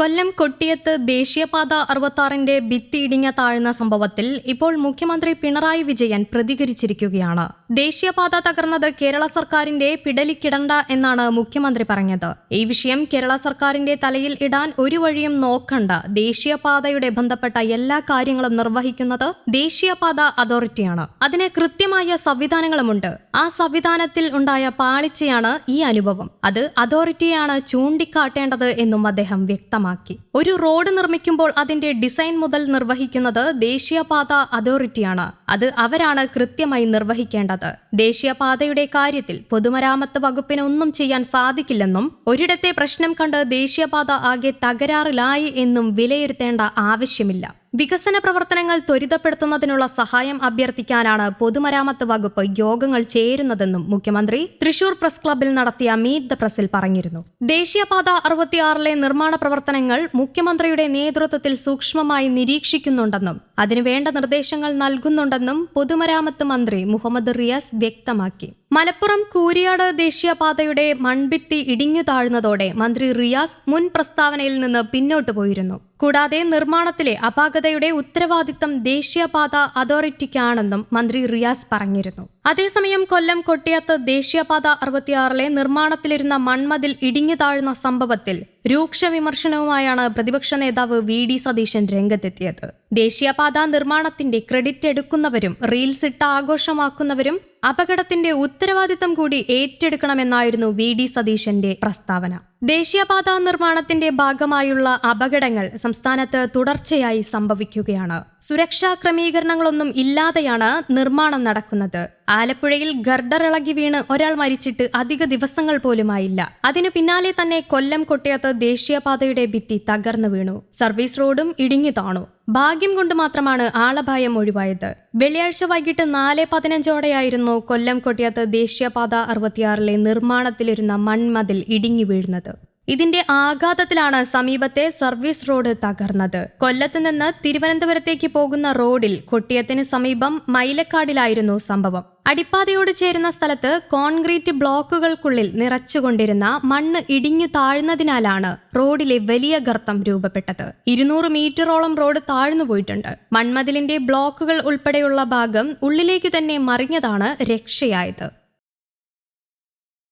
കൊല്ലം കൊട്ടിയത്ത് ദേശീയപാത അറുപത്താറിന്റെ ഭിത്തി ഇടിഞ്ഞ താഴ്ന്ന സംഭവത്തിൽ ഇപ്പോൾ മുഖ്യമന്ത്രി പിണറായി വിജയൻ പ്രതികരിച്ചിരിക്കുകയാണ്. ദേശീയപാത തകർന്നത് കേരള സർക്കാരിന്റെ പിടലിക്കിടണ്ട എന്നാണ് മുഖ്യമന്ത്രി പറഞ്ഞത്. ഈ വിഷയം കേരള സർക്കാരിന്റെ തലയിൽ ഇടാൻ ഒരു വഴിയും നോക്കണ്ട. ദേശീയപാതയുടെ ബന്ധപ്പെട്ട എല്ലാ കാര്യങ്ങളും നിർവഹിക്കുന്നത് ദേശീയപാത അതോറിറ്റിയാണ്. അതിന് കൃത്യമായ സംവിധാനങ്ങളുമുണ്ട്. ആ സംവിധാനത്തിൽ ഉണ്ടായ പാളിച്ചയാണ് ഈ അനുഭവം. അത് അതോറിറ്റിയാണ് ചൂണ്ടിക്കാട്ടേണ്ടത് എന്നും അദ്ദേഹം വ്യക്തമാക്കി. ഒരു റോഡ് നിർമ്മിക്കുമ്പോൾ അതിന്റെ ഡിസൈൻ മുതൽ നിർവഹിക്കുന്നത് ദേശീയപാത അതോറിറ്റിയാണ്. അത് അവരാണ് കൃത്യമായി നിർവഹിക്കേണ്ടത്. ദേശീയപാതയുടെ കാര്യത്തിൽ പൊതുമരാമത്ത് വകുപ്പിന് ഒന്നും ചെയ്യാൻ സാധിക്കില്ലെന്നും ഒരിടത്തെ പ്രശ്നം കണ്ട് ദേശീയപാത ആകെ തകരാറിലായി എന്നും വിലയിരുത്തേണ്ട ആവശ്യമില്ല. വികസന പ്രവർത്തനങ്ങൾ ത്വരിതപ്പെടുത്തുന്നതിനുള്ള സഹായം അഭ്യർത്ഥിക്കാനാണ് പൊതുമരാമത്ത് വകുപ്പ് യോഗങ്ങൾ ചേരുന്നതെന്നും മുഖ്യമന്ത്രി തൃശൂർ പ്രസ് ക്ലബിൽ നടത്തിയ മീറ്റ് ദ പ്രസിൽ പറഞ്ഞിരുന്നു. ദേശീയപാത അറുപത്തിയാറിലെ നിർമ്മാണ പ്രവർത്തനങ്ങൾ മുഖ്യമന്ത്രിയുടെ നേതൃത്വത്തിൽ സൂക്ഷ്മമായി നിരീക്ഷിക്കുന്നുണ്ടെന്നും അതിനുവേണ്ട നിർദ്ദേശങ്ങൾ നൽകുന്നുണ്ടെന്നും പൊതുമരാമത്ത് മന്ത്രി മുഹമ്മദ് റിയാസ് വ്യക്തമാക്കി. മലപ്പുറം കൂരിയാട് ദേശീയപാതയുടെ മൺഭിത്തി ഇടിഞ്ഞു താഴ്ന്നതോടെ മന്ത്രി റിയാസ് മുൻ പ്രസ്താവനയിൽ നിന്ന് പിന്നോട്ടു പോയിരുന്നു. കൂടാതെ നിർമ്മാണത്തിലെ അപാകതയുടെ ഉത്തരവാദിത്തം ദേശീയപാത അതോറിറ്റിക്കാണെന്നും മന്ത്രി റിയാസ് പറഞ്ഞിരുന്നു. അതേസമയം കൊല്ലം കൊട്ടിയത്ത് ദേശീയപാത അറുപത്തിയാറിലെ നിർമ്മാണത്തിലിരുന്ന മൺമതിൽ ഇടിഞ്ഞു താഴ്ന്ന സംഭവത്തിൽ രൂക്ഷ വിമർശനവുമായാണ് പ്രതിപക്ഷ നേതാവ് വി ഡി സതീശൻ രംഗത്തെത്തിയത്. ദേശീയപാത നിർമ്മാണത്തിന്റെ ക്രെഡിറ്റ് എടുക്കുന്നവരും റീൽസ് ഇട്ട് ആഘോഷമാക്കുന്നവരും അപകടത്തിന്റെ ഉത്തരവാദിത്തം കൂടി ഏറ്റെടുക്കണമെന്നായിരുന്നു വി ഡി സതീശന്റെ പ്രസ്താവന. ദേശീയപാതാ നിർമ്മാണത്തിന്റെ ഭാഗമായുള്ള അപകടങ്ങൾ സംസ്ഥാനത്ത് തുടർച്ചയായി സംഭവിക്കുകയാണ്. സുരക്ഷാ ക്രമീകരണങ്ങളൊന്നും ഇല്ലാതെയാണ് നിർമ്മാണം നടക്കുന്നത്. ആലപ്പുഴയിൽ ഗർഡർ ഇളകി വീണ് ഒരാൾ മരിച്ചിട്ട് അധിക ദിവസങ്ങൾ പോലുമായില്ല. അതിനു പിന്നാലെ തന്നെ കൊല്ലം കൊട്ടയത്ത് ദേശീയപാതയുടെ ഭിത്തി തകർന്നു വീണു. സർവീസ് റോഡും ഇടിഞ്ഞു താണു. ഭാഗ്യം കൊണ്ട് മാത്രമാണ് ആളപായം ഒഴിവായത്. വെള്ളിയാഴ്ച വൈകിട്ട് നാല് പതിനഞ്ചോടെയായിരുന്നു കൊല്ലം കൊട്ടിയത്ത് ദേശീയപാത അറുപത്തിയാറിലെ നിർമ്മാണത്തിലിരുന്ന മൺമതിൽ ഇടിഞ്ഞു വീഴുന്നത്. ഇതിന്റെ ആഘാതത്തിലാണ് സമീപത്തെ സർവീസ് റോഡ് തകർന്നത്. കൊല്ലത്ത് നിന്ന് തിരുവനന്തപുരത്തേക്ക് പോകുന്ന റോഡിൽ കൊട്ടിയത്തിന് സമീപം മൈലക്കാടിലായിരുന്നു സംഭവം. അടിപ്പാതയോട് ചേരുന്ന സ്ഥലത്ത് കോൺക്രീറ്റ് ബ്ലോക്കുകൾക്കുള്ളിൽ നിറച്ചുകൊണ്ടിരുന്ന മണ്ണ് ഇടിഞ്ഞു താഴ്ന്നതിനാലാണ് റോഡിലെ വലിയ ഗർത്തം രൂപപ്പെട്ടത്. ഇരുന്നൂറ് മീറ്ററോളം റോഡ് താഴ്ന്നു പോയിട്ടുണ്ട്. മൺമതിലിന്റെ ബ്ലോക്കുകൾ ഉൾപ്പെടെയുള്ള ഭാഗം ഉള്ളിലേക്ക് തന്നെ മറിഞ്ഞതാണ് രക്ഷയായത്.